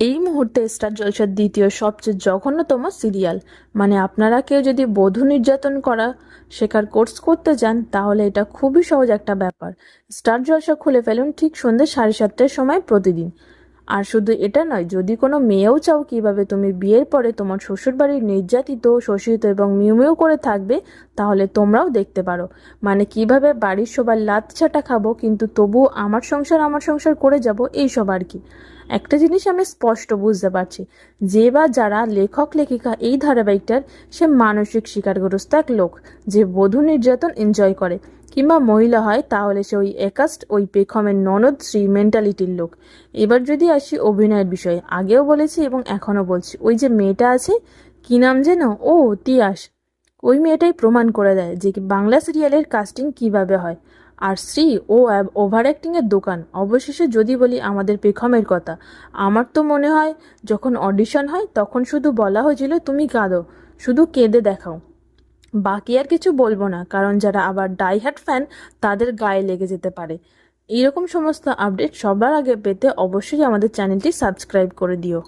এই মুহূর্তে স্টার জলসার দ্বিতীয় সবচেয়ে জঘন্যতম সিরিয়াল। মানে আপনারা কেউ যদি বধূ নির্যাতন করা শেখার কোর্স করতে চান তাহলে এটা খুবই সহজ একটা ব্যাপার। স্টার জলসা খুলে ফেলুন ঠিক সন্ধ্যে সাড়ে সাতটার সময় প্রতিদিন। আর শুধু এটা নয়, যদি কোনো মেয়েও চাও কীভাবে তুমি বিয়ের পরে তোমার শ্বশুরবাড়ির নির্যাতিত, শোষিত এবং মিউমিউ করে থাকবে, তাহলে তোমরাও দেখতে পারো। মানে কীভাবে বাড়ির সবার লাত ছাটা খাব, কিন্তু তবুও আমার সংসার আমার সংসার করে যাব, এইসব আর কি। একটা জিনিস আমি স্পষ্ট বুঝতে পারছি। যে বা যারা লেখক, লেখিকা এই ধারাবাহিকটার, সে মানসিক শিকারগ্রস্ত এক লোক, যে বধূ নির্যাতন এনজয় করে। কিংবা মহিলা হয়, তাহলে সে ওই একাস্ট ওই পেখমের ননদ শ্রী মেন্টালিটির লোক। এবার যদি আসি অভিনয়ের বিষয়ে, আগেও বলেছি এবং এখনও বলছি। ওই যে মেয়েটা আছে, কি নাম যেন? ও, তিয়াস। ওই মেয়েটাই প্রমাণ করে দেয় যে বাংলা সিরিয়ালের কাস্টিং কীভাবে হয়। আর শ্রী ও ওভার অ্যাক্টিংয়ের দোকান। অবশেষে যদি বলি আমাদের পেখমের কথা, আমার তো মনে হয় যখন অডিশন হয় তখন শুধু বলা হয়েছিল তুমি কাঁদো, শুধু কেঁদে দেখাও। বাকি আর কিছু বলব না, কারণ যারা আবার ডাইহার্ট ফ্যান তাদের গায়ে লেগে যেতে পারে। এইরকম সমস্ত আপডেট সবার আগে পেতে অবশ্যই আমাদের চ্যানেলটি সাবস্ক্রাইব করে দিও।